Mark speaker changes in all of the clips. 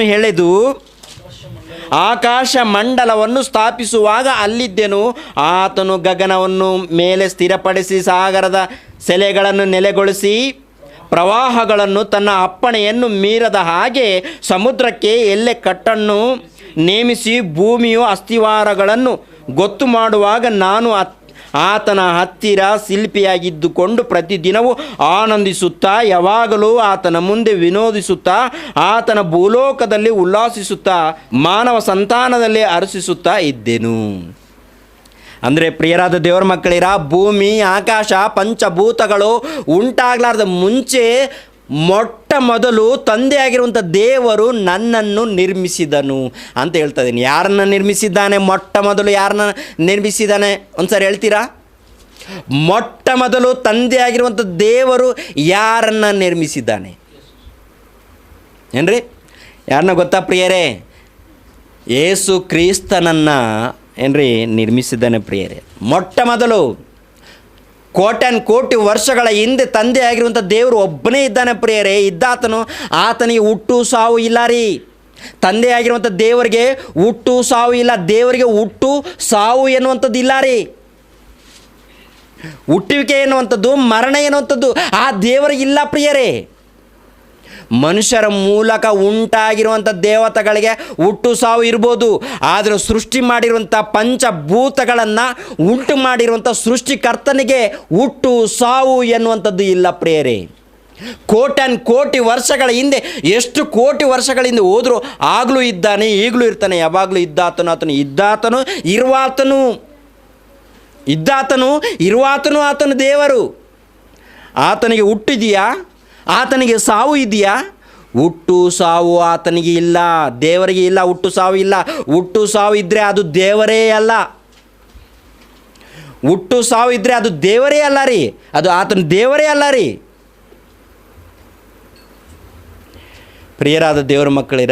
Speaker 1: ಎಳೆದು ಆಕಾಶ ಮಂಡಲವನ್ನು ಸ್ಥಾಪಿಸುವಾಗ ಅಲ್ಲಿದ್ದೆನು. ಆತನು ಗಗನವನ್ನು ಮೇಲೆ ಸ್ಥಿರಪಡಿಸಿ ಸಾಗರದ ಸೆಲೆಗಳನ್ನು ನೆಲೆಗೊಳಿಸಿ ಪ್ರವಾಹಗಳನ್ನು ತನ್ನ ಅಪ್ಪಣೆಯನ್ನು ಮೀರದ ಹಾಗೆ ಸಮುದ್ರಕ್ಕೆ ಎಲ್ಲೆ ಕಟ್ಟನ್ನು ನೇಮಿಸಿ ಭೂಮಿಯು ಅಸ್ಥಿವಾರಗಳನ್ನು ಗೊತ್ತು ಮಾಡುವಾಗ ನಾನು ಆತನ ಹತ್ತಿರ ಶಿಲ್ಪಿಯಾಗಿದ್ದುಕೊಂಡು ಪ್ರತಿದಿನವೂ ಆನಂದಿಸುತ್ತಾ, ಯಾವಾಗಲೂ ಆತನ ಮುಂದೆ ವಿನೋದಿಸುತ್ತಾ, ಆತನ ಭೂಲೋಕದಲ್ಲಿ ಉಲ್ಲಾಸಿಸುತ್ತಾ, ಮಾನವ ಸಂತಾನದಲ್ಲಿ ಅರಸಿಸುತ್ತಾ ಇದ್ದೆನು. ಅಂದರೆ ಪ್ರಿಯರಾದ ದೇವರ ಮಕ್ಕಳಿರ, ಭೂಮಿ, ಆಕಾಶ, ಪಂಚಭೂತಗಳು ಉಂಟಾಗಲಾರ್ದ ಮುಂಚೆ ಮೊಟ್ಟ ಮೊದಲು ತಂದೆಯಾಗಿರುವಂಥ ದೇವರು ನನ್ನನ್ನು ನಿರ್ಮಿಸಿದನು ಅಂತ ಹೇಳ್ತಾ ಇದ್ದೀನಿ. ಯಾರನ್ನ ನಿರ್ಮಿಸಿದ್ದಾನೆ? ಮೊಟ್ಟ ಮೊದಲು ಯಾರನ್ನ ನಿರ್ಮಿಸಿದ್ದಾನೆ? ಒಂದ್ಸರಿ ಹೇಳ್ತೀರಾ? ಮೊಟ್ಟ ಮೊದಲು ತಂದೆಯಾಗಿರುವಂಥ ದೇವರು ಯಾರನ್ನ ನಿರ್ಮಿಸಿದ್ದಾನೆ? ಏನ್ರಿ? ಯಾರನ್ನ ಗೊತ್ತಾ ಪ್ರಿಯರೇ? ಏಸು ಕ್ರಿಸ್ತನನ್ನು ಏನ್ರಿ ನಿರ್ಮಿಸಿದ್ದಾನೆ ಪ್ರಿಯರೇ? ಮೊಟ್ಟ ಮೊದಲು ಕೋಟ್ಯಾನ್ ಕೋಟಿ ವರ್ಷಗಳ ಹಿಂದೆ ತಂದೆ ಆಗಿರುವಂಥ ದೇವರು ಒಬ್ಬನೇ ಇದ್ದಾನೆ ಪ್ರಿಯರೇ, ಇದ್ದಾತನು ಆತನಿಗೆ ಹುಟ್ಟು ಸಾವು ಇಲ್ಲ ರೀ. ತಂದೆ ಆಗಿರುವಂಥ ದೇವರಿಗೆ ಹುಟ್ಟು ಸಾವು ಇಲ್ಲ, ದೇವರಿಗೆ ಹುಟ್ಟು ಸಾವು ಎನ್ನುವಂಥದ್ದು ಇಲ್ಲ ರೀ. ಹುಟ್ಟುವಿಕೆ ಎನ್ನುವಂಥದ್ದು, ಮರಣ ಎನ್ನುವಂಥದ್ದು ಆ ದೇವರಿಗೆ ಇಲ್ಲ ಪ್ರಿಯರೇ. ಮನುಷ್ಯರ ಮೂಲಕ ಉಂಟಾಗಿರುವಂಥ ದೇವತೆಗಳಿಗೆ ಹುಟ್ಟು ಸಾವು ಇರ್ಬೋದು. ಆದರೆ ಸೃಷ್ಟಿ ಮಾಡಿರುವಂಥ ಪಂಚಭೂತಗಳನ್ನು ಉಂಟು ಮಾಡಿರುವಂಥ ಸೃಷ್ಟಿಕರ್ತನಿಗೆ ಹುಟ್ಟು ಸಾವು ಎನ್ನುವಂಥದ್ದು ಇಲ್ಲ ಪ್ರೇರೆ ಕೋಟ್ಯಾನ್ ಕೋಟಿ ವರ್ಷಗಳ ಹಿಂದೆ ಎಷ್ಟು ಕೋಟಿ ವರ್ಷಗಳ ಹಿಂದೆ ಹೋದರೂ ಆಗಲೂ ಇದ್ದಾನೆ, ಈಗಲೂ ಇರ್ತಾನೆ, ಯಾವಾಗಲೂ ಇದ್ದಾತನು ಆತನು, ಇದ್ದಾತನು, ಇರುವಾತನು. ಇದ್ದಾತನು, ಇರುವಾತನು ಆತನು ದೇವರು. ಆತನಿಗೆ ಹುಟ್ಟಿದೆಯಾ? ಆತನಿಗೆ ಸಾವು ಇದೆಯಾ? ಹುಟ್ಟು ಸಾವು ಆತನಿಗೆ ಇಲ್ಲ. ದೇವರಿಗೆ ಇಲ್ಲ, ಹುಟ್ಟು ಸಾವು ಇಲ್ಲ. ಹುಟ್ಟು ಸಾವು ಇದ್ದರೆ ಅದು ದೇವರೇ ಅಲ್ಲ. ಹುಟ್ಟು ಸಾವು ಇದ್ದರೆ ಅದು ದೇವರೇ ಅಲ್ಲ ರೀ. ಅದು ಆತನ ದೇವರೇ ಅಲ್ಲ ರೀ. ಪ್ರಿಯರಾದ ದೇವರ ಮಕ್ಕಳಿರ,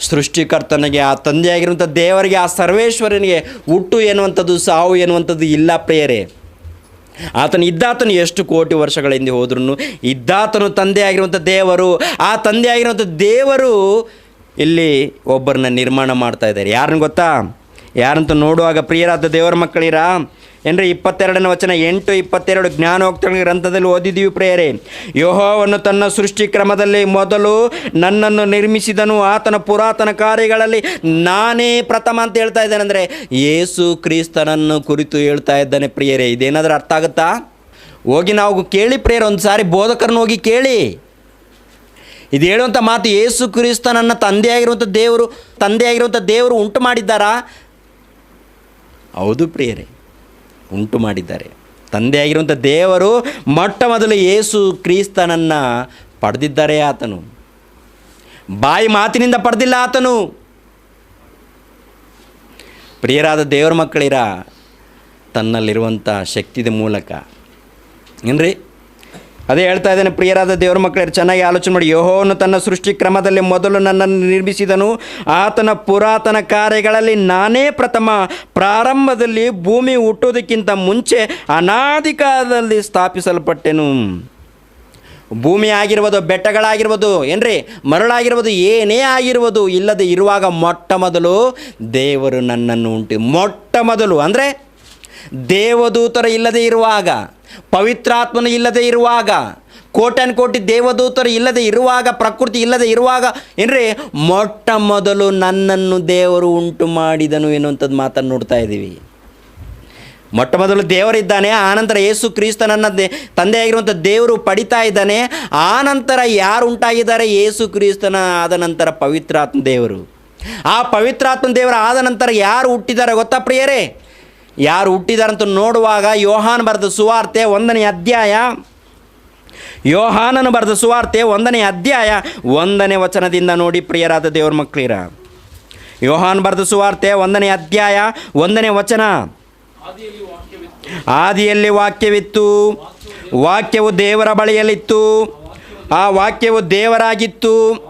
Speaker 1: ಸೃಷ್ಟಿಕರ್ತನಿಗೆ, ಆ ತಂದೆಯಾಗಿರುವಂಥ ದೇವರಿಗೆ, ಆ ಸರ್ವೇಶ್ವರನಿಗೆ ಹುಟ್ಟು ಎನ್ನುವಂಥದ್ದು, ಸಾವು ಎನ್ನುವಂಥದ್ದು ಇಲ್ಲ ಪ್ರಿಯರೇ. ಆತನು ಇದ್ದಾತನು ಎಷ್ಟು ಕೋಟಿ ವರ್ಷಗಳ ಹಿಂದೆ ಹೋದ್ರೂ ಇದ್ದಾತನು ತಂದೆ ಆಗಿರುವಂಥ ದೇವರು, ಆ ತಂದೆ ಆಗಿರುವಂಥ ದೇವರು ಇಲ್ಲಿ ಒಬ್ಬರನ್ನ ನಿರ್ಮಾಣ ಮಾಡ್ತಾ ಇದ್ದಾರೆ. ಯಾರನ್ನು ಗೊತ್ತಾ? ಯಾರಂತ ನೋಡುವಾಗ ಪ್ರಿಯರಾದ ದೇವರ ಮಕ್ಕಳಿರ? ಏನ್ರಿ, ಇಪ್ಪತ್ತೆರಡನೇ ವಚನ, ಎಂಟು, ಇಪ್ಪತ್ತೆರಡು ಜ್ಞಾನೋಕ್ತಗಳ ಗ್ರಂಥದಲ್ಲಿ ಓದಿದೀವಿ ಪ್ರೇಯರೇ. ಯೋಹೋವನ್ನು ತನ್ನ ಸೃಷ್ಟಿ ಕ್ರಮದಲ್ಲಿ ಮೊದಲು ನನ್ನನ್ನು ನಿರ್ಮಿಸಿದನು, ಆತನ ಪುರಾತನ ಕಾರ್ಯಗಳಲ್ಲಿ ನಾನೇ ಪ್ರಥಮ ಅಂತ ಹೇಳ್ತಾ ಇದ್ದಾನೆ. ಅಂದರೆ ಯೇಸು ಕ್ರಿಸ್ತನನ್ನು ಕುರಿತು ಹೇಳ್ತಾ ಇದ್ದಾನೆ ಪ್ರಿಯರೇ. ಇದೇನಾದರೂ ಅರ್ಥ ಆಗುತ್ತಾ? ಹೋಗಿ ನಾವು ಕೇಳಿ ಪ್ರೇಯರ್, ಒಂದು ಸಾರಿ ಬೋಧಕರನ್ನು ಹೋಗಿ ಕೇಳಿ. ಇದು ಹೇಳುವಂಥ ಮಾತು, ಯೇಸು ಕ್ರಿಸ್ತನನ್ನು ತಂದೆಯಾಗಿರುವಂಥ ದೇವರು ತಂದೆಯಾಗಿರುವಂಥ ದೇವರು ಉಂಟು ಮಾಡಿದ್ದಾರಾ? ಹೌದು ಪ್ರಿಯರೇ. ಉಂಟು ಮಾಡಿದ್ದಾರೆ. ತಂದೆಯಾಗಿರುವಂಥ ದೇವರು ಮೊಟ್ಟ ಮೊದಲು ಯೇಸು ಕ್ರಿಸ್ತನನ್ನು ಪಡೆದಿದ್ದಾರೆ ಆತನು. ಬಾಯಿ ಮಾತಿನಿಂದ ಪಡೆದಿಲ್ಲ ಆತನು. ಪ್ರಿಯರಾದ ದೇವರ ಮಕ್ಕಳಿರ, ತನ್ನಲ್ಲಿರುವಂಥ ಶಕ್ತಿದ ಮೂಲಕ. ಏನ್ರಿ? ಅದೇ ಹೇಳ್ತಾ ಇದ್ದೇನೆ, ಪ್ರಿಯರಾದ ದೇವರ ಮಕ್ಕಳೇ, ಚೆನ್ನಾಗಿ ಆಲೋಚನೆ ಮಾಡಿ. ಯೋಹೋನು ತನ್ನ ಸೃಷ್ಟಿ ಕ್ರಮದಲ್ಲಿ ಮೊದಲು ನನ್ನನ್ನು ನಿರ್ಮಿಸಿದನು. ಆತನ ಪುರಾತನ ಕಾರ್ಯಗಳಲ್ಲಿ ನಾನೇ ಪ್ರಥಮ. ಪ್ರಾರಂಭದಲ್ಲಿ ಭೂಮಿ ಹುಟ್ಟೋದಕ್ಕಿಂತ ಮುಂಚೆ ಅನಾದಿ ಕಾಲದಲ್ಲಿ ಸ್ಥಾಪಿಸಲ್ಪಟ್ಟೆನು. ಭೂಮಿ ಆಗಿರ್ಬೋದು, ಬೆಟ್ಟಗಳಾಗಿರ್ಬೋದು, ಏನ್ರಿ? ಮರಳಾಗಿರ್ಬೋದು, ಏನೇ ಆಗಿರ್ಬೋದು, ಇಲ್ಲದೆ ಇರುವಾಗ ಮೊಟ್ಟ ಮೊದಲು ದೇವರು ನನ್ನನ್ನು ಉಂಟು. ಮೊಟ್ಟ ಮೊದಲು ಅಂದರೆ ದೇವದೂತರ ಇಲ್ಲದೆ ಇರುವಾಗ. ಪವಿತ್ರಾತ್ಮನು ಇಲ್ಲದೆ ಇರುವಾಗ, ಕೋಟ್ಯಾನ್ ಕೋಟಿ ದೇವದೂತರು ಇಲ್ಲದೆ ಇರುವಾಗ, ಪ್ರಕೃತಿ ಇಲ್ಲದೆ ಇರುವಾಗ, ಏನ್ರಿ, ಮೊಟ್ಟ ಮೊದಲು ನನ್ನನ್ನು ದೇವರು ಉಂಟು ಮಾಡಿದನು ಎನ್ನುವಂಥದ್ದು ಮಾತನ್ನು ನೋಡ್ತಾ ಇದ್ದೀವಿ. ಮೊಟ್ಟ ಮೊದಲು ದೇವರಿದ್ದಾನೆ ಆನಂತರ ಕ್ರಿಸ್ತನನ್ನ ದೇ, ತಂದೆಯಾಗಿರುವಂಥ ದೇವರು ಪಡಿತಾ ಇದ್ದಾನೆ ಆನಂತರ ಯಾರು ಉಂಟಾಗಿದ್ದಾರೆ? ಯೇಸು ಕ್ರಿಸ್ತನ ಆದ ನಂತರ ಪವಿತ್ರಾತ್ಮ ದೇವರು. ಆ ಪವಿತ್ರಾತ್ಮ ದೇವರ ಆದ ನಂತರ ಯಾರು ಹುಟ್ಟಿದ್ದಾರೆ ಗೊತ್ತಾ ಪ್ರಿಯರೇ? ಯಾರು ಹುಟ್ಟಿದಾರಂತ ನೋಡುವಾಗ ಯೋಹಾನ್ ಬರೆದ ಸುವಾರ್ತೆ ಒಂದನೇ ಅಧ್ಯಾಯ. ಯೋಹಾನನು ಬರೆದ ಸುವಾರ್ತೆ ಒಂದನೇ ಅಧ್ಯಾಯ ಒಂದನೇ ವಚನದಿಂದ ನೋಡಿ ಪ್ರಿಯರಾದ ದೇವ್ರ ಮಕ್ಕಳಿರ. ಯೋಹಾನ್ ಬರೆದ ಸುವಾರ್ತೆ ಒಂದನೇ ಅಧ್ಯಾಯ ಒಂದನೇ ವಚನ. ಆದಿಯಲ್ಲಿ ವಾಕ್ಯವಿತ್ತು. ವಾಕ್ಯವು ದೇವರ ಬಳಿಯಲ್ಲಿತ್ತು. ಆ ವಾಕ್ಯವು ದೇವರಾಗಿತ್ತು.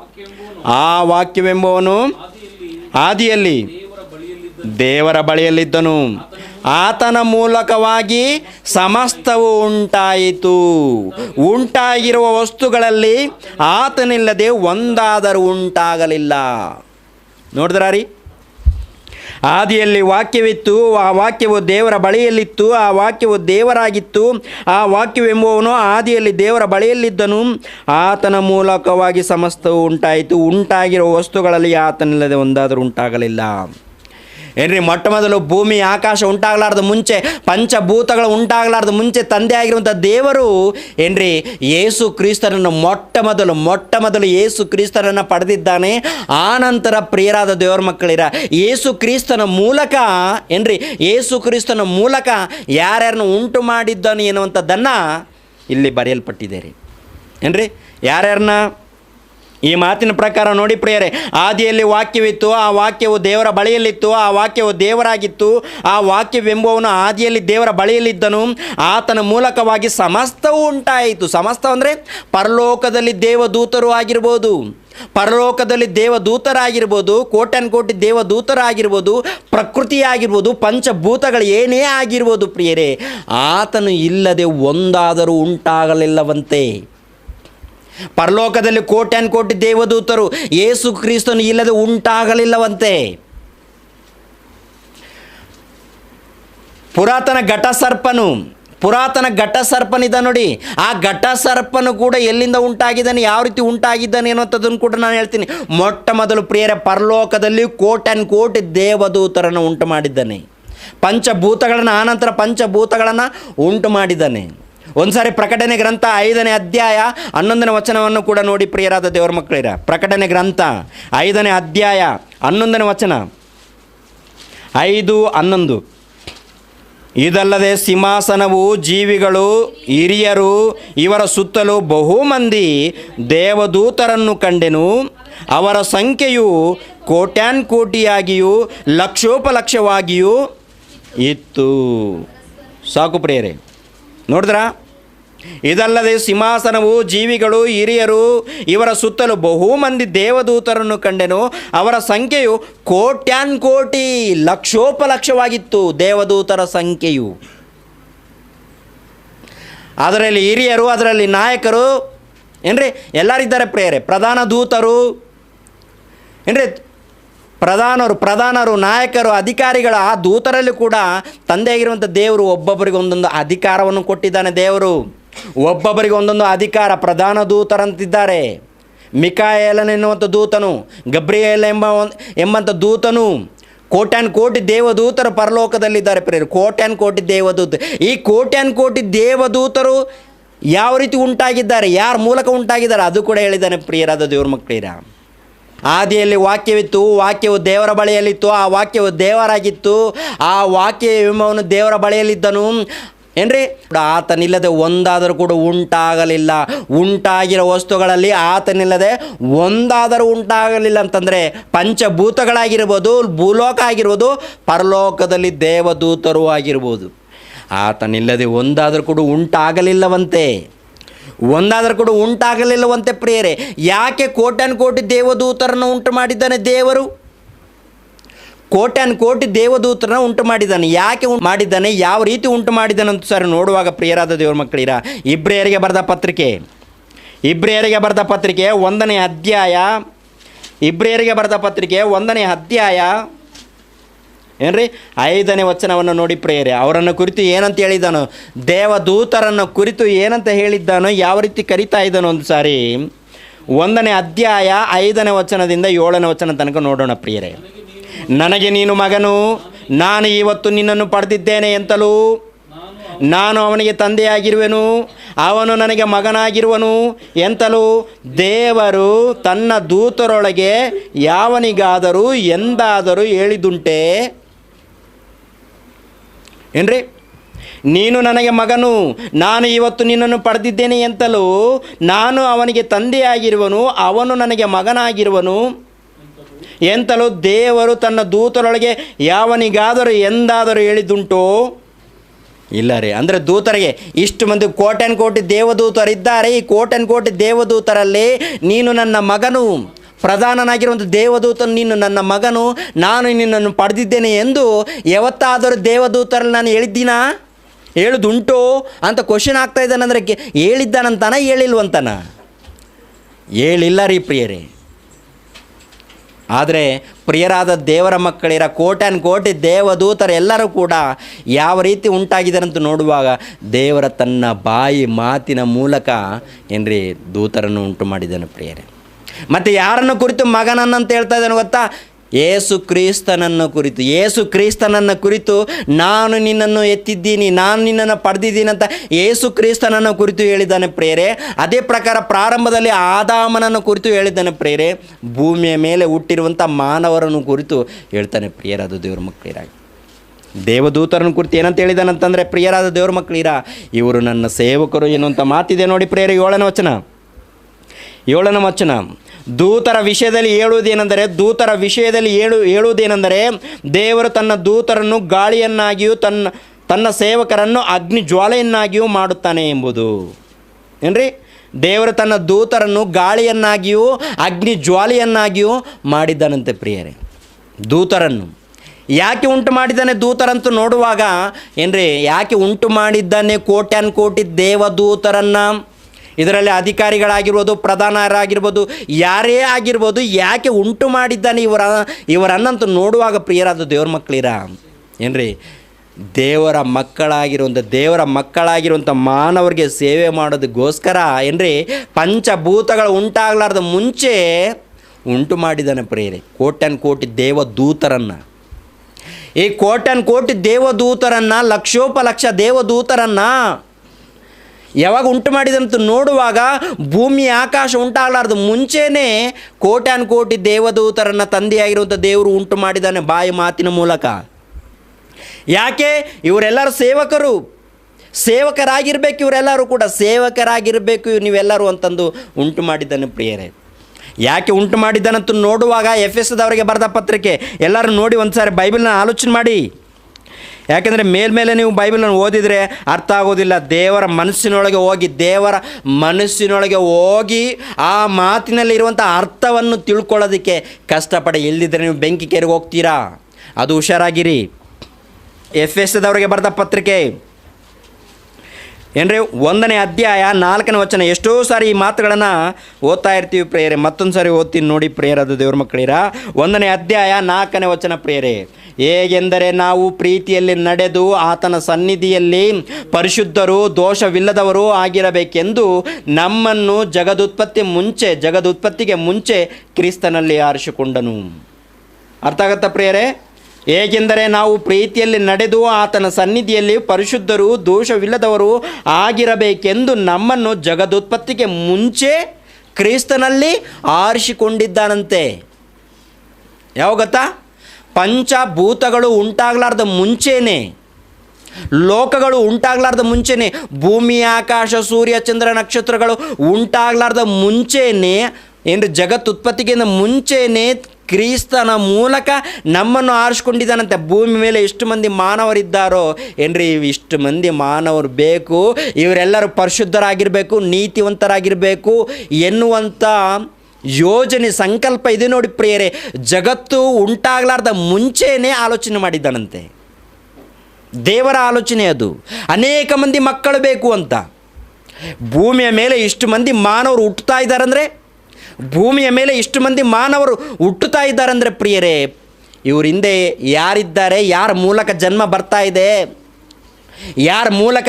Speaker 1: ಆ ವಾಕ್ಯವೆಂಬುವನು ಆದಿಯಲ್ಲಿ ದೇವರ ಬಳಿಯಲ್ಲಿದ್ದನು. ಆತನ ಮೂಲಕವಾಗಿ ಸಮಸ್ತವು ಉಂಟಾಯಿತು. ಉಂಟಾಗಿರುವ ವಸ್ತುಗಳಲ್ಲಿ ಆತನಿಲ್ಲದೆ ಒಂದಾದರೂ ಉಂಟಾಗಲಿಲ್ಲ. ನೋಡಿದ್ರಾ ರೀ ಆದಿಯಲ್ಲಿ ವಾಕ್ಯವಿತ್ತು, ಆ ವಾಕ್ಯವು ದೇವರ ಬಳಿಯಲ್ಲಿತ್ತು, ಆ ವಾಕ್ಯವು ದೇವರಾಗಿತ್ತು, ಆ ವಾಕ್ಯವೆಂಬುವನು ಆದಿಯಲ್ಲಿ ದೇವರ ಬಳಿಯಲ್ಲಿದ್ದನು. ಆತನ ಮೂಲಕವಾಗಿ ಸಮಸ್ತವು ಉಂಟಾಯಿತು. ಉಂಟಾಗಿರುವ ವಸ್ತುಗಳಲ್ಲಿ ಆತನಿಲ್ಲದೆ ಒಂದಾದರೂ ಉಂಟಾಗಲಿಲ್ಲ. ಏನ್ರಿ ಮೊಟ್ಟ ಮೊದಲು ಭೂಮಿ, ಆಕಾಶ ಉಂಟಾಗಲಾರ್ದ ಮುಂಚೆ, ಪಂಚಭೂತಗಳು ಉಂಟಾಗಲಾರ್ದ ಮುಂಚೆ ತಂದೆ ಆಗಿರುವಂಥ ದೇವರು ಏನ್ರಿ, ಯೇಸು ಕ್ರಿಸ್ತನನ್ನು ಮೊಟ್ಟ ಮೊದಲು ಮೊಟ್ಟ ಮೊದಲು ಯೇಸು ಕ್ರಿಸ್ತನನ್ನು ಪಡೆದಿದ್ದಾನೆ. ಆನಂತರ ನಂತರ ಪ್ರಿಯರಾದ ದೇವರ ಮಕ್ಕಳಿರ, ಯೇಸು ಕ್ರಿಸ್ತನ ಮೂಲಕ ಏನ್ರಿ, ಯೇಸು ಕ್ರಿಸ್ತನ ಮೂಲಕ ಯಾರ್ಯಾರನ್ನು ಉಂಟು ಮಾಡಿದ್ದಾನೆ ಎನ್ನುವಂಥದ್ದನ್ನು ಇಲ್ಲಿ ಬರೆಯಲ್ಪಟ್ಟಿದೆ ರೀ. ಏನ್ರಿ, ಯಾರ್ಯಾರನ್ನ? ಈ ಮಾತಿನ ಪ್ರಕಾರ ನೋಡಿ ಪ್ರಿಯರೇ, ಆದಿಯಲ್ಲಿ ವಾಕ್ಯವಿತ್ತು, ಆ ವಾಕ್ಯವು ದೇವರ ಬಳಿಯಲ್ಲಿತ್ತು, ಆ ವಾಕ್ಯವು ದೇವರಾಗಿತ್ತು, ಆ ವಾಕ್ಯವೆಂಬುವನು ಆದಿಯಲ್ಲಿ ದೇವರ ಬಳಿಯಲ್ಲಿದ್ದನು, ಆತನ ಮೂಲಕವಾಗಿ ಸಮಸ್ತವು ಉಂಟಾಯಿತು. ಸಮಸ್ತ ಅಂದರೆ ಪರಲೋಕದಲ್ಲಿ ದೇವದೂತರು ಆಗಿರ್ಬೋದು, ಪರಲೋಕದಲ್ಲಿ ದೇವದೂತರಾಗಿರ್ಬೋದು ಕೋಟ್ಯಾನ್ ಕೋಟಿ ದೇವದೂತರಾಗಿರ್ಬೋದು ಪ್ರಕೃತಿ ಆಗಿರ್ಬೋದು ಪಂಚಭೂತಗಳು ಏನೇ ಆಗಿರ್ಬೋದು ಪ್ರಿಯರೇ, ಆತನು ಇಲ್ಲದೆ ಒಂದಾದರೂ ಉಂಟಾಗಲಿಲ್ಲವಂತೆ. ಪರಲೋಕದಲ್ಲಿ ಕೋಟ್ಯಾನ್ ಕೋಟಿ ದೇವದೂತರು ಏಸು ಕ್ರಿಸ್ತನು ಇಲ್ಲದೆ ಉಂಟಾಗಲಿಲ್ಲವಂತೆ. ಪುರಾತನ ಘಟಸರ್ಪನು, ಪುರಾತನ ಘಟಸರ್ಪನಿದ ನೋಡಿ, ಆ ಘಟಸರ್ಪನು ಕೂಡ ಎಲ್ಲಿಂದ ಉಂಟಾಗಿದ್ದಾನೆ, ಯಾವ ರೀತಿ ಉಂಟಾಗಿದ್ದಾನೆ ಅನ್ನೋಂಥದ್ದನ್ನು ಕೂಡ ನಾನು ಹೇಳ್ತೀನಿ. ಮೊಟ್ಟ ಮೊದಲು ಪ್ರಿಯರ, ಪರಲೋಕದಲ್ಲಿ ಕೋಟ್ಯಾನ್ ಕೋಟಿ ದೇವದೂತರನ್ನು ಉಂಟು ಮಾಡಿದ್ದಾನೆ ಪಂಚಭೂತಗಳನ್ನು, ಆನಂತರ ಪಂಚಭೂತಗಳನ್ನು ಉಂಟು ಮಾಡಿದ್ದಾನೆ ಒಂದ್ಸಾರಿ ಪ್ರಕಟಣೆ ಗ್ರಂಥ ಐದನೇ ಅಧ್ಯಾಯ ಹನ್ನೊಂದನೇ ವಚನವನ್ನು ಕೂಡ ನೋಡಿ ಪ್ರಿಯರಾದ ದೇವರ ಮಕ್ಕಳಿರ. ಪ್ರಕಟಣೆ ಗ್ರಂಥ ಐದನೇ ಅಧ್ಯಾಯ ಹನ್ನೊಂದನೇ ವಚನ. ಐದು ಹನ್ನೊಂದು. ಇದಲ್ಲದೆ ಸಿಂಹಾಸನವು ಜೀವಿಗಳು, ಹಿರಿಯರು, ಇವರ ಸುತ್ತಲೂ ಬಹುಮಂದಿ ದೇವದೂತರನ್ನು ಕಂಡೆನು. ಅವರ ಸಂಖ್ಯೆಯು ಕೋಟ್ಯಾನ್ ಕೋಟಿಯಾಗಿಯೂ ಲಕ್ಷೋಪಲಕ್ಷವಾಗಿಯೂ ಇತ್ತು. ಸಾಕು ಪ್ರಿಯರೇ, ನೋಡಿದ್ರಾ? ಇದಲ್ಲದೆ ಸಿಂಹಾಸನವು ಜೀವಿಗಳು, ಹಿರಿಯರು, ಇವರ ಸುತ್ತಲೂ ಬಹು ಮಂದಿ ದೇವದೂತರನ್ನು ಕಂಡೆನು. ಅವರ ಸಂಖ್ಯೆಯು ಕೋಟ್ಯಾನ್ ಕೋಟಿ ಲಕ್ಷೋಪಲಕ್ಷವಾಗಿತ್ತು ದೇವದೂತರ ಸಂಖ್ಯೆಯು. ಅದರಲ್ಲಿ ಹಿರಿಯರು, ಅದರಲ್ಲಿ ನಾಯಕರು, ಏನ್ರಿ? ಎಲ್ಲರಿದ್ದಾರೆ ಪ್ರೇರೆ ಪ್ರಧಾನ ದೂತರು. ಏನ್ರಿ? ಪ್ರಧಾನರು ಪ್ರಧಾನರು, ನಾಯಕರು, ಅಧಿಕಾರಿಗಳ, ಆ ದೂತರಲ್ಲಿ ಕೂಡ ತಂದೆಯಾಗಿರುವಂಥ ದೇವರು ಒಬ್ಬೊಬ್ಬರಿಗೆ ಒಂದೊಂದು ಅಧಿಕಾರವನ್ನು ಕೊಟ್ಟಿದ್ದಾನೆ ದೇವರು. ಒಬ್ಬೊಬ್ಬರಿಗೆ ಒಂದೊಂದು ಅಧಿಕಾರ ಪ್ರಧಾನ ದೂತರಂತಿದ್ದಾರೆ. ಮಿಕಾಯೇಲನ್ ಎನ್ನುವಂಥ ದೂತನು, ಗಬ್ರಿಯೇಲ್ ಎಂಬ ಎಂಬಂಥ ದೂತನು, ಕೋಟ್ಯಾನ್ ಕೋಟಿ ದೇವದೂತರು ಪರಲೋಕದಲ್ಲಿದ್ದಾರೆ ಪ್ರೇರು ಕೋಟ್ಯಾನ್ ಕೋಟಿ ದೇವದೂತ, ಈ ಕೋಟ್ಯಾನ್ ಕೋಟಿ ದೇವದೂತರು ಯಾವ ರೀತಿ ಉಂಟಾಗಿದ್ದಾರೆ, ಯಾರ ಮೂಲಕ ಉಂಟಾಗಿದ್ದಾರೆ, ಅದು ಕೂಡ ಹೇಳಿದ್ದಾನೆ ಪ್ರಿಯರಾದ ದೇವ್ರ ಮಕ್ಕಳೀರ. ಆದಿಯಲ್ಲಿ ವಾಕ್ಯವಿತ್ತು, ವಾಕ್ಯವು ದೇವರ ಬಳಿಯಲ್ಲಿತ್ತು, ಆ ವಾಕ್ಯವು ದೇವರಾಗಿತ್ತು, ಆ ವಾಕ್ಯ ವಿಮವನ್ನು ದೇವರ ಬಳಿಯಲ್ಲಿದ್ದನು. ಏನ್ರಿ? ಆತನಿಲ್ಲದೆ ಒಂದಾದರೂ ಕೂಡ ಉಂಟಾಗಲಿಲ್ಲ. ಉಂಟಾಗಿರೋ ವಸ್ತುಗಳಲ್ಲಿ ಆತನಿಲ್ಲದೆ ಒಂದಾದರೂ ಉಂಟಾಗಲಿಲ್ಲ ಅಂತಂದರೆ ಪಂಚಭೂತಗಳಾಗಿರ್ಬೋದು, ಭೂಲೋಕ ಆಗಿರ್ಬೋದು, ಪರಲೋಕದಲ್ಲಿ ದೇವದೂತರು ಆಗಿರ್ಬೋದು. ಆತನಿಲ್ಲದೆ ಒಂದಾದರೂ ಕೂಡ ಉಂಟಾಗಲಿಲ್ಲವಂತೆ. ಒಂದಾದರೂ ಕೂಡ ಉಂಟಾಗಲಿಲ್ಲವಂತೆ ಪ್ರಿಯರೇ. ಯಾಕೆ ಕೋಟ್ಯಾನ್ ಕೋಟಿ ದೇವದೂತರನ್ನು ಉಂಟು ಮಾಡಿದ್ದಾನೆ ದೇವರು? ಕೋಟ್ಯಾನ್ ಕೋಟಿ ದೇವದೂತರನ್ನ ಉಂಟು ಮಾಡಿದ್ದಾನೆ. ಯಾಕೆ ಮಾಡಿದ್ದಾನೆ? ಯಾವ ರೀತಿ ಉಂಟು ಮಾಡಿದ್ದಾನೆ ಅಂತ ಸರ್ ನೋಡುವಾಗ ಪ್ರಿಯರಾದ ದೇವ್ರ ಮಕ್ಕಳಿರ. ಇಬ್ರಿಯರಿಗೆ ಬರೆದ ಪತ್ರಿಕೆ. ಇಬ್ರಿಯರಿಗೆ ಬರೆದ ಪತ್ರಿಕೆ ಒಂದನೇ ಅಧ್ಯಾಯ. ಇಬ್ರಿಯರಿಗೆ ಬರೆದ ಪತ್ರಿಕೆ ಒಂದನೇ ಅಧ್ಯಾಯ. ಏನ್ರಿ? ಐದನೇ ವಚನವನ್ನು ನೋಡಿ ಪ್ರೇಯರೆ, ಅವರನ್ನು ಕುರಿತು ಏನಂತ ಹೇಳಿದ್ದಾನೋ, ದೇವದೂತರನ್ನು ಕುರಿತು ಏನಂತ ಹೇಳಿದ್ದಾನೋ, ಯಾವ ರೀತಿ ಕರಿತಾ ಇದ್ದಾನೋ ಒಂದು ಸಾರಿ, ಒಂದನೇ ಅಧ್ಯಾಯ ಐದನೇ ವಚನದಿಂದ ಏಳನೇ ವಚನ ತನಕ ನೋಡೋಣ ಪ್ರಿಯರೇ. ನನಗೆ ನೀನು ಮಗನು, ನಾನು ಇವತ್ತು ನಿನ್ನನ್ನು ಪಡೆದಿದ್ದೇನೆ ಎಂತಲೂ? ನಾನು ಅವನಿಗೆ ತಂದೆಯಾಗಿರುವೆನು, ಅವನು ನನಗೆ ಮಗನಾಗಿರುವನು ಎಂತಲೂ? ದೇವರು ತನ್ನ ದೂತರೊಳಗೆ ಯಾವನಿಗಾದರೂ ಎಂದಾದರೂ ಹೇಳಿದುಂಟೆ? ಏನ್ರಿ? ನೀನು ನನಗೆ ಮಗನು, ನಾನು ಇವತ್ತು ನಿನ್ನನ್ನು ಪಡೆದಿದ್ದೇನೆ ಎಂತಲೂ? ನಾನು ಅವನಿಗೆ ತಂದೆಯಾಗಿರುವನು, ಅವನು ನನಗೆ ಮಗನಾಗಿರುವನು. ಎಂತಲೂ ದೇವರು ತನ್ನ ದೂತರೊಳಗೆ ಯಾವನಿಗಾದರೂ ಎಂದಾದರೂ ಹೇಳಿದ್ದುಂಟು? ಇಲ್ಲ ರೀ. ಅಂದರೆ ದೂತರಿಗೆ ಇಷ್ಟು ಮಂದಿ ಕೋಟ್ಯಾನ್ ಕೋಟಿ ದೇವದೂತರಿದ್ದಾರೆ. ಈ ಕೋಟ್ಯಾನ್ ಕೋಟಿ ದೇವದೂತರಲ್ಲಿ ನೀನು ನನ್ನ ಮಗನು. ಪ್ರಧಾನನಾಗಿರುವಂಥ ದೇವದೂತನು ನೀನು ನನ್ನ ಮಗನು. ನಾನು ನಿನ್ನನ್ನು ಪಡೆದಿದ್ದೇನೆ ಎಂದು ಯಾವತ್ತಾದರೂ ದೇವದೂತರಲ್ಲಿ ನಾನು ಹೇಳಿದ್ದೀನಾ? ಹೇಳುದುಂಟು? ಅಂತ ಕ್ವಶನ್ ಆಗ್ತಾ ಇದ್ದಾನಂದ್ರೆ ಹೇಳಿದ್ದಾನಂತಾನ? ಹೇಳಿಲ್ವಂತಾನ? ಹೇಳಿಲ್ಲ ರೀ ಪ್ರಿಯರೇ. ಆದರೆ ಪ್ರಿಯರಾದ ದೇವರ ಮಕ್ಕಳಿರ ಕೋಟ್ಯಾನ್ ಕೋಟಿ ದೇವದೂತರ ಎಲ್ಲರೂ ಕೂಡ ಯಾವ ರೀತಿ ಉಂಟಾಗಿದ್ದಾರಂತ ನೋಡುವಾಗ ದೇವರ ತನ್ನ ಬಾಯಿ ಮಾತಿನ ಮೂಲಕ ಏನ್ರಿ ದೂತರನ್ನು ಉಂಟು ಮಾಡಿದ್ದಾನೆ ಪ್ರಿಯರೇ. ಮತ್ತು ಯಾರನ್ನು ಕುರಿತು ಮಗನನ್ನಂತ ಹೇಳ್ತಾ ಇದ್ದಾನೆ ಗೊತ್ತಾ? ಏಸು ಕ್ರಿಸ್ತನನ್ನು ಕುರಿತು, ಏಸು ಕ್ರಿಸ್ತನನ್ನು ಕುರಿತು ನಾನು ನಿನ್ನನ್ನು ಎತ್ತಿದ್ದೀನಿ, ನಾನು ನಿನ್ನನ್ನು ಪಡೆದಿದ್ದೀನಿ ಅಂತ ಏಸು ಕ್ರಿಸ್ತನನ್ನು ಕುರಿತು ಹೇಳಿದ್ದಾನೆ ಪ್ರೇರೆ ಅದೇ ಪ್ರಕಾರ ಪ್ರಾರಂಭದಲ್ಲಿ ಆದಾಮನನ್ನು ಕುರಿತು ಹೇಳಿದ್ದಾನೆ ಪ್ರೇರೆ ಭೂಮಿಯ ಮೇಲೆ ಹುಟ್ಟಿರುವಂಥ ಮಾನವರನ್ನು ಕುರಿತು ಹೇಳ್ತಾನೆ ಪ್ರಿಯರಾದ ದೇವ್ರ ಮಕ್ಕಳಿರಾಗಿ. ದೇವದೂತರನ್ನು ಕುರಿತು ಏನಂತ ಹೇಳಿದಾನಂತಂದರೆ ಪ್ರಿಯರಾದ ದೇವ್ರ ಮಕ್ಕಳಿರ, ಇವರು ನನ್ನ ಸೇವಕರು ಏನು ಅಂತ ಮಾತಿದೆ ನೋಡಿ ಪ್ರೇರೆ ಏಳನ ವಚನ. ಏಳನ ವಚನ. ದೂತರ ವಿಷಯದಲ್ಲಿ ಹೇಳುವುದೇನೆಂದರೆ, ದೂತರ ವಿಷಯದಲ್ಲಿ ಹೇಳು, ಹೇಳುವುದೇನೆಂದರೆ, ದೇವರು ತನ್ನ ದೂತರನ್ನು ಗಾಳಿಯನ್ನಾಗಿಯೂ ತನ್ನ ತನ್ನ ಸೇವಕರನ್ನು ಅಗ್ನಿ ಜ್ವಾಲೆಯನ್ನಾಗಿಯೂ ಮಾಡುತ್ತಾನೆ ಎಂಬುದು. ಏನ್ರಿ? ದೇವರು ತನ್ನ ದೂತರನ್ನು ಗಾಳಿಯನ್ನಾಗಿಯೂ, ಅಗ್ನಿ ಜ್ವಾಲೆಯನ್ನಾಗಿಯೂ ಮಾಡಿದ್ದಾನಂತೆ ಪ್ರಿಯರೇ. ದೂತರನ್ನು. ಯಾಕೆ ಉಂಟು ಮಾಡಿದ್ದಾನೆ ದೂತರಂತೂ ನೋಡುವಾಗ, ಏನ್ರಿ, ಯಾಕೆ ಉಂಟು ಮಾಡಿದ್ದಾನೆ ಕೋಟ್ಯಾನ್ ಕೋಟಿ ದೇವದೂತರನ್ನು? ಇದರಲ್ಲಿ ಅಧಿಕಾರಿಗಳಾಗಿರ್ಬೋದು, ಪ್ರಧಾನರಾಗಿರ್ಬೋದು, ಯಾರೇ ಆಗಿರ್ಬೋದು, ಯಾಕೆ ಉಂಟು ಮಾಡಿದ್ದಾನೆ ಇವರ, ಇವರನ್ನಂತೂ ನೋಡುವಾಗ ಪ್ರಿಯರಾದ ದೇವ್ರ ಮಕ್ಕಳಿರ? ಏನ್ರಿ? ದೇವರ ಮಕ್ಕಳಾಗಿರುವಂಥ ದೇವರ ಮಕ್ಕಳಾಗಿರುವಂಥ ಮಾನವರಿಗೆ ಸೇವೆ ಮಾಡೋದಕ್ಕೋಸ್ಕರ, ಏನ್ರಿ? ಪಂಚಭೂತಗಳು ಉಂಟಾಗಲಾರ್ದ ಮುಂಚೆ ಉಂಟು ಮಾಡಿದ್ದಾನೆ ಪ್ರಿಯರೇ ಕೋಟ್ಯನ್ ಕೋಟಿ ದೇವದೂತರನ್ನು. ಈ ಕೋಟ್ಯನ್ ಕೋಟಿ ದೇವದೂತರನ್ನು, ಲಕ್ಷೋಪಲಕ್ಷ ದೇವದೂತರನ್ನು ಯಾವಾಗ ಉಂಟು ಮಾಡಿದಂತ ನೋಡುವಾಗ ಭೂಮಿ ಆಕಾಶ ಉಂಟಾಗಲಾರ್ದು ಮುಂಚೆನೇ ಕೋಟ್ಯಾನ್ ಕೋಟಿ ದೇವದೂತರನ್ನ ತಂದೆಯಾಗಿರುವಂಥ ದೇವರು ಉಂಟು ಮಾಡಿದ್ದಾನೆ ಬಾಯಿ ಮಾತಿನ ಮೂಲಕ. ಯಾಕೆ? ಇವರೆಲ್ಲರೂ ಸೇವಕರು. ಸೇವಕರಾಗಿರ್ಬೇಕು ಇವರೆಲ್ಲರೂ ಕೂಡ. ಸೇವಕರಾಗಿರಬೇಕು ನೀವೆಲ್ಲರೂ ಅಂತಂದು ಉಂಟು ಮಾಡಿದ್ದಾನೆ ಪ್ರಿಯರೇ. ಯಾಕೆ ಉಂಟು ಮಾಡಿದ್ದಾನಂತ ನೋಡುವಾಗ ಎಫ್ ಎಸ್ ದವರಿಗೆ ಬರೆದ ಪತ್ರಿಕೆ. ಎಲ್ಲರೂ ನೋಡಿ ಒಂದು ಸಾರಿ ಬೈಬಲ್ನ ಆಲೋಚನೆ ಮಾಡಿ. ಯಾಕೆಂದರೆ ಮೇಲ್ಮೇಲೆ ನೀವು ಬೈಬಲನ್ನು ಓದಿದರೆ ಅರ್ಥ ಆಗೋದಿಲ್ಲ. ದೇವರ ಮನಸ್ಸಿನೊಳಗೆ ಹೋಗಿ, ದೇವರ ಮನಸ್ಸಿನೊಳಗೆ ಹೋಗಿ ಆ ಮಾತಿನಲ್ಲಿರುವಂಥ ಅರ್ಥವನ್ನು ತಿಳ್ಕೊಳ್ಳೋದಕ್ಕೆ ಕಷ್ಟಪಡಿ. ಇಲ್ಲದಿದ್ದರೆ ನೀವು ಬೆಂಕಿ ಕೆರೆಗೆ ಹೋಗ್ತೀರಾ ಅದು ಹುಷಾರಾಗಿರಿ. ಎಫ್ ಎಸ್ ದವರಿಗೆ ಬರೆದ ಪತ್ರಿಕೆ ಏನ್ರಿ, ಒಂದನೇ ಅಧ್ಯಾಯ ನಾಲ್ಕನೇ ವಚನ. ಎಷ್ಟೋ ಸಾರಿ ಈ ಮಾತುಗಳನ್ನು ಓದ್ತಾ ಇರ್ತೀವಿ ಪ್ರೇಯರೆ. ಮತ್ತೊಂದು ಸಾರಿ ಓದ್ತೀನಿ ನೋಡಿ ಅದು ದೇವ್ರ ಮಕ್ಕಳಿರ. ಒಂದನೇ ಅಧ್ಯಾಯ ನಾಲ್ಕನೇ ವಚನ ಪ್ರೇಯರೆ. ಹೇಗೆಂದರೆ ನಾವು ಪ್ರೀತಿಯಲ್ಲಿ ನಡೆದು ಆತನ ಸನ್ನಿಧಿಯಲ್ಲಿ ಪರಿಶುದ್ಧರು, ದೋಷವಿಲ್ಲದವರು ಆಗಿರಬೇಕೆಂದು ನಮ್ಮನ್ನು ಜಗದುತ್ಪತ್ತಿ ಮುಂಚೆ, ಜಗದುತ್ಪತ್ತಿಗೆ ಮುಂಚೆ ಕ್ರಿಸ್ತನಲ್ಲಿ ಆರಿಸಿಕೊಂಡನು. ಅರ್ಥ ಆಗತ್ತಾ ಪ್ರಿಯರೇ? ಹೇಗೆಂದರೆ ನಾವು ಪ್ರೀತಿಯಲ್ಲಿ ನಡೆದು ಆತನ ಸನ್ನಿಧಿಯಲ್ಲಿ ಪರಿಶುದ್ಧರು, ದೋಷವಿಲ್ಲದವರು ಆಗಿರಬೇಕೆಂದು ನಮ್ಮನ್ನು ಜಗದುತ್ಪತ್ತಿಗೆ ಮುಂಚೆ ಕ್ರಿಸ್ತನಲ್ಲಿ ಆರಿಸಿಕೊಂಡಿದ್ದಾನಂತೆ. ಯಾವ ಗೊತ್ತಾ? ಪಂಚಭೂತಗಳು ಉಂಟಾಗಲಾರ್ದ ಮುಂಚೆನೇ. ಲೋಕಗಳು ಉಂಟಾಗಲಾರ್ದ ಮುಂಚೆನೇ. ಭೂಮಿ, ಆಕಾಶ, ಸೂರ್ಯ, ಚಂದ್ರ, ನಕ್ಷತ್ರಗಳು ಉಂಟಾಗಲಾರ್ದ ಮುಂಚೆನೇ ಏನ್ರಿ ಜಗತ್ತು ಉತ್ಪತ್ತಿಗಿಂತ ಮುಂಚೆನೇ ಕ್ರಿಸ್ತನ ಮೂಲಕ ನಮ್ಮನ್ನು ಆರಿಸ್ಕೊಂಡಿದ್ದಾನಂತೆ. ಭೂಮಿ ಮೇಲೆ ಎಷ್ಟು ಮಂದಿ ಮಾನವರಿದ್ದಾರೋ ಏನ್ರಿ, ಇಷ್ಟು ಮಂದಿ ಮಾನವರು ಬೇಕು. ಇವರೆಲ್ಲರೂ ಪರಿಶುದ್ಧರಾಗಿರಬೇಕು, ನೀತಿವಂತರಾಗಿರಬೇಕು ಎನ್ನುವಂಥ ಯೋಜನೆ, ಸಂಕಲ್ಪ ಇದೆ ನೋಡಿ ಪ್ರಿಯರೇ. ಜಗತ್ತು ಉಂಟಾಗಲಾರ್ದ ಮುಂಚೆನೇ ಆಲೋಚನೆ ಮಾಡಿದ್ದಾನಂತೆ. ದೇವರ ಆಲೋಚನೆ ಅದು. ಅನೇಕ ಮಂದಿ ಮಕ್ಕಳು ಬೇಕು ಅಂತ. ಭೂಮಿಯ ಮೇಲೆ ಇಷ್ಟು ಮಂದಿ ಮಾನವರು ಹುಟ್ಟುತ್ತಾ ಇದ್ದಾರಂದರೆ ಭೂಮಿಯ ಮೇಲೆ ಇಷ್ಟು ಮಂದಿ ಮಾನವರು ಹುಟ್ಟುತ್ತಾ ಇದ್ದಾರಂದರೆ ಪ್ರಿಯರೇ, ಇವ್ರ ಹಿಂದೆ ಯಾರಿದ್ದಾರೆ, ಯಾರ ಮೂಲಕ ಜನ್ಮ ಬರ್ತಾ ಇದೆ, ಯಾರ ಮೂಲಕ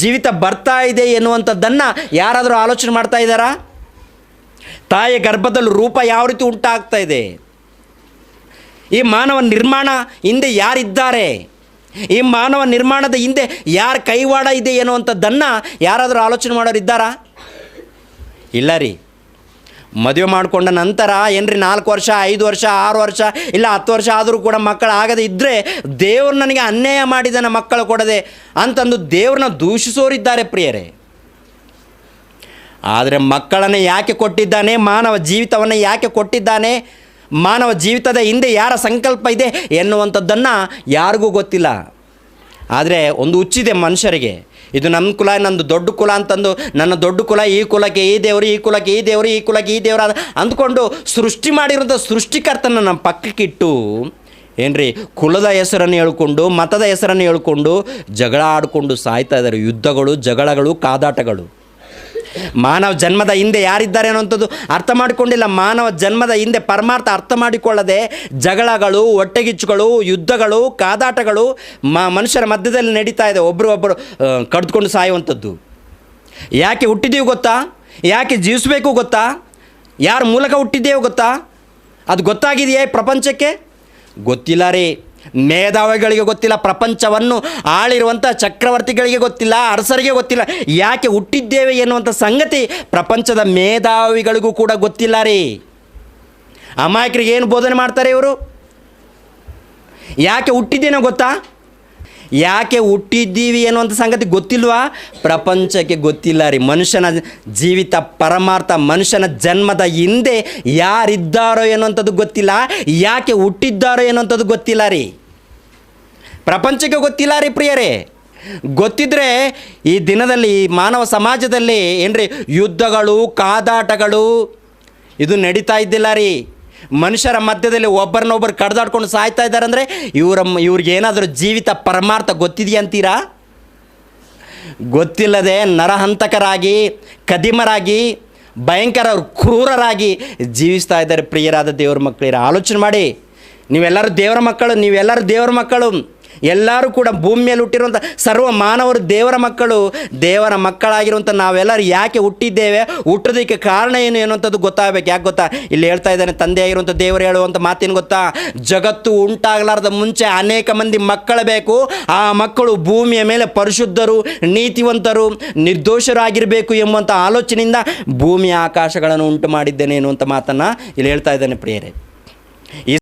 Speaker 1: ಜೀವಿತ ಬರ್ತಾ ಇದೆ ಎನ್ನುವಂಥದ್ದನ್ನು ಯಾರಾದರೂ ಆಲೋಚನೆ ಮಾಡ್ತಾ ಇದ್ದಾರಾ? ತಾಯಿಯ ಗರ್ಭದಲ್ಲಿ ರೂಪ ಯಾವ ರೀತಿ ಉಂಟಾಗ್ತಾ ಇದೆ? ಈ ಮಾನವ ನಿರ್ಮಾಣ ಹಿಂದೆ ಯಾರಿದ್ದಾರೆ? ಈ ಮಾನವ ನಿರ್ಮಾಣದ ಹಿಂದೆ ಯಾರ ಕೈವಾಡ ಇದೆ ಎನ್ನುವಂಥದ್ದನ್ನು ಯಾರಾದರೂ ಆಲೋಚನೆ ಮಾಡೋರು ಇದ್ದಾರಾ ಇಲ್ಲ ರೀ. ಮದುವೆ ಮಾಡಿಕೊಂಡ ನಂತರ ಏನ್ರಿ ನಾಲ್ಕು ವರ್ಷ, ಐದು ವರ್ಷ, ಆರು ವರ್ಷ, ಇಲ್ಲ ಹತ್ತು ವರ್ಷ ಆದರೂ ಕೂಡ ಮಕ್ಕಳು ಆಗದೆ ಇದ್ದರೆ ದೇವ್ರು ನನಗೆ ಅನ್ಯಾಯ ಮಾಡಿದನ ಮಕ್ಕಳು ಕೊಡದೆ ಅಂತಂದು ದೇವ್ರನ್ನ ದೂಷಿಸೋರಿದ್ದಾರೆ ಪ್ರಿಯರೇ. ಆದರೆ ಮಕ್ಕಳನ್ನು ಯಾಕೆ ಕೊಟ್ಟಿದ್ದಾನೆ, ಮಾನವ ಜೀವಿತವನ್ನು ಯಾಕೆ ಕೊಟ್ಟಿದ್ದಾನೆ, ಮಾನವ ಜೀವಿತದ ಹಿಂದೆ ಯಾರ ಸಂಕಲ್ಪ ಇದೆ ಎನ್ನುವಂಥದ್ದನ್ನು ಯಾರಿಗೂ ಗೊತ್ತಿಲ್ಲ. ಆದರೆ ಒಂದು ಹುಚ್ಚಿದೆ ಮನುಷ್ಯರಿಗೆ. ಇದು ನಮ್ಮ ಕುಲ, ನಂದು ದೊಡ್ಡ ಕುಲ ಅಂತಂದು ನನ್ನ ದೊಡ್ಡ ಕುಲ, ಈ ಕುಲಕ್ಕೆ ಈ ದೇವರು, ಈ ಕುಲಕ್ಕೆ ಈ ದೇವರು, ಈ ಕುಲಕ್ಕೆ ಈ ದೇವರ ಅದ- ಅಂದ್ಕೊಂಡು ಸೃಷ್ಟಿ ಮಾಡಿರೋಂಥ ಸೃಷ್ಟಿಕರ್ತನ ನಮ್ಮ ಪಕ್ಕಕ್ಕಿಟ್ಟು ಏನ್ರಿ, ಕುಲದ ಹೆಸರನ್ನು ಹೇಳ್ಕೊಂಡು, ಮತದ ಹೆಸರನ್ನು ಹೇಳ್ಕೊಂಡು ಜಗಳ ಆಡಿಕೊಂಡು ಸಾಯ್ತಾ ಇದ್ದಾರೆ. ಯುದ್ಧಗಳು, ಜಗಳಗಳು, ಕಾದಾಟಗಳು. ಮಾನವ ಜನ್ಮದ ಹಿಂದೆ ಯಾರಿದ್ದಾರೆ ಅನ್ನೋಂಥದ್ದು ಅರ್ಥ ಮಾಡಿಕೊಂಡಿಲ್ಲ. ಮಾನವ ಜನ್ಮದ ಹಿಂದೆ ಪರಮಾರ್ಥ ಅರ್ಥ ಮಾಡಿಕೊಳ್ಳದೆ ಜಗಳಗಳು ಹೊಟ್ಟೆಗಿಚ್ಚುಗಳು ಯುದ್ಧಗಳು, ಕಾದಾಟಗಳು ಮನುಷ್ಯರ ಮಧ್ಯದಲ್ಲಿ ನಡೀತಾ ಇದೆ. ಒಬ್ಬರು ಒಬ್ಬರು ಕಡ್ದುಕೊಂಡು ಸಾಯುವಂಥದ್ದು. ಯಾಕೆ ಹುಟ್ಟಿದೀವಿ ಗೊತ್ತಾ? ಯಾಕೆ ಜೀವಿಸಬೇಕು ಗೊತ್ತಾ? ಯಾರ ಮೂಲಕ ಹುಟ್ಟಿದ್ದೇವೆ ಗೊತ್ತಾ? ಅದು ಗೊತ್ತಾಗಿದೆಯೇ ಪ್ರಪಂಚಕ್ಕೆ? ಗೊತ್ತಿಲ್ಲ ರೀ. ಮೇಧಾವಿಗಳಿಗೆ ಗೊತ್ತಿಲ್ಲ, ಪ್ರಪಂಚವನ್ನು ಆಳಿರುವಂಥ ಚಕ್ರವರ್ತಿಗಳಿಗೆ ಗೊತ್ತಿಲ್ಲ, ಅರಸರಿಗೆ ಗೊತ್ತಿಲ್ಲ. ಯಾಕೆ ಹುಟ್ಟಿದ್ದೇವೆ ಎನ್ನುವಂಥ ಸಂಗತಿ ಪ್ರಪಂಚದ ಮೇಧಾವಿಗಳಿಗೂ ಕೂಡ ಗೊತ್ತಿಲ್ಲ ರೀ. ಅಮಾಯಕರಿಗೆ ಏನು ಬೋಧನೆ ಮಾಡ್ತಾರೆ ಇವರು? ಯಾಕೆ ಹುಟ್ಟಿದ್ದೇನೋ ಗೊತ್ತಾ? ಯಾಕೆ ಹುಟ್ಟಿದ್ದೀವಿ ಅನ್ನುವಂಥ ಸಂಗತಿ ಗೊತ್ತಿಲ್ವಾ? ಪ್ರಪಂಚಕ್ಕೆ ಗೊತ್ತಿಲ್ಲ ರೀ. ಮನುಷ್ಯನ ಜೀವಿತ ಪರಮಾರ್ಥ, ಮನುಷ್ಯನ ಜನ್ಮದ ಹಿಂದೆ ಯಾರಿದ್ದಾರೋ ಎನ್ನುವಂಥದ್ದು ಗೊತ್ತಿಲ್ಲ. ಯಾಕೆ ಹುಟ್ಟಿದ್ದಾರೋ ಎನ್ನುವಂಥದ್ದು ಗೊತ್ತಿಲ್ಲ ರೀ. ಪ್ರಪಂಚಕ್ಕೆ ಗೊತ್ತಿಲ್ಲ ರೀ ಪ್ರಿಯರೇ. ಗೊತ್ತಿದ್ರೆ ಈ ದಿನದಲ್ಲಿ ಮಾನವ ಸಮಾಜದಲ್ಲಿ ಏನ್ರಿ, ಯುದ್ಧಗಳು, ಕಾದಾಟಗಳು, ಇದು ನಡೀತಾ ಇದ್ದಿಲ್ಲ ರೀ. ಮನುಷ್ಯರ ಮಧ್ಯದಲ್ಲಿ ಒಬ್ಬರನ್ನೊಬ್ಬರು ಕಡ್ದಾಡ್ಕೊಂಡು ಸಾಯ್ತಾ ಇದ್ದಾರೆ ಅಂದರೆ ಇವರ ಇವ್ರಿಗೆ ಏನಾದರೂ ಜೀವಿತ ಪರಮಾರ್ಥ ಗೊತ್ತಿದೆಯಾ ಅಂತೀರಾ? ಗೊತ್ತಿಲ್ಲದೆ ನರಹಂತಕರಾಗಿ, ಕದಿಮರಾಗಿ ಭಯಂಕರ ಕ್ರೂರರಾಗಿ ಜೀವಿಸ್ತಾ ಇದ್ದಾರೆ ಪ್ರಿಯರಾದ ದೇವರ ಮಕ್ಕಳಿರ ಆಲೋಚನೆ ಮಾಡಿ, ನೀವೆಲ್ಲರೂ ದೇವರ ಮಕ್ಕಳು, ನೀವೆಲ್ಲರೂ ದೇವರ ಮಕ್ಕಳು. ಎಲ್ಲರೂ ಕೂಡ ಭೂಮಿಯಲ್ಲಿ ಹುಟ್ಟಿರುವಂಥ ಸರ್ವ ಮಾನವರು ದೇವರ ಮಕ್ಕಳು, ದೇವರ ಮಕ್ಕಳಾಗಿರುವಂಥ ನಾವೆಲ್ಲರೂ ಯಾಕೆ ಹುಟ್ಟಿದ್ದೇವೆ, ಹುಟ್ಟೋದಕ್ಕೆ ಕಾರಣ ಏನು ಅನ್ನುವಂಥದ್ದು ಗೊತ್ತಾಗಬೇಕು. ಯಾಕೆ ಗೊತ್ತಾ? ಇಲ್ಲಿ ಹೇಳ್ತಾ ಇದ್ದಾನೆ ತಂದೆ ಆಗಿರುವಂಥ ದೇವರು ಹೇಳುವಂಥ ಮಾತೇನು ಗೊತ್ತಾ? ಜಗತ್ತು ಉಂಟಾಗಲಾರ್ದ ಮುಂಚೆ ಅನೇಕ ಮಂದಿ ಮಕ್ಕಳು ಬೇಕು. ಆ ಮಕ್ಕಳು ಭೂಮಿಯ ಮೇಲೆ ಪರಿಶುದ್ಧರು, ನೀತಿವಂತರು, ನಿರ್ದೋಷರಾಗಿರಬೇಕು ಎಂಬಂಥ ಆಲೋಚನೆಯಿಂದ ಭೂಮಿ ಆಕಾಶಗಳನ್ನು ಉಂಟು ಮಾಡಿದ್ದೇನೆ ಎನ್ನುವಂಥ ಮಾತನ್ನು ಇಲ್ಲಿ ಹೇಳ್ತಾ ಇದ್ದಾನೆ ಪ್ರಿಯರೇ.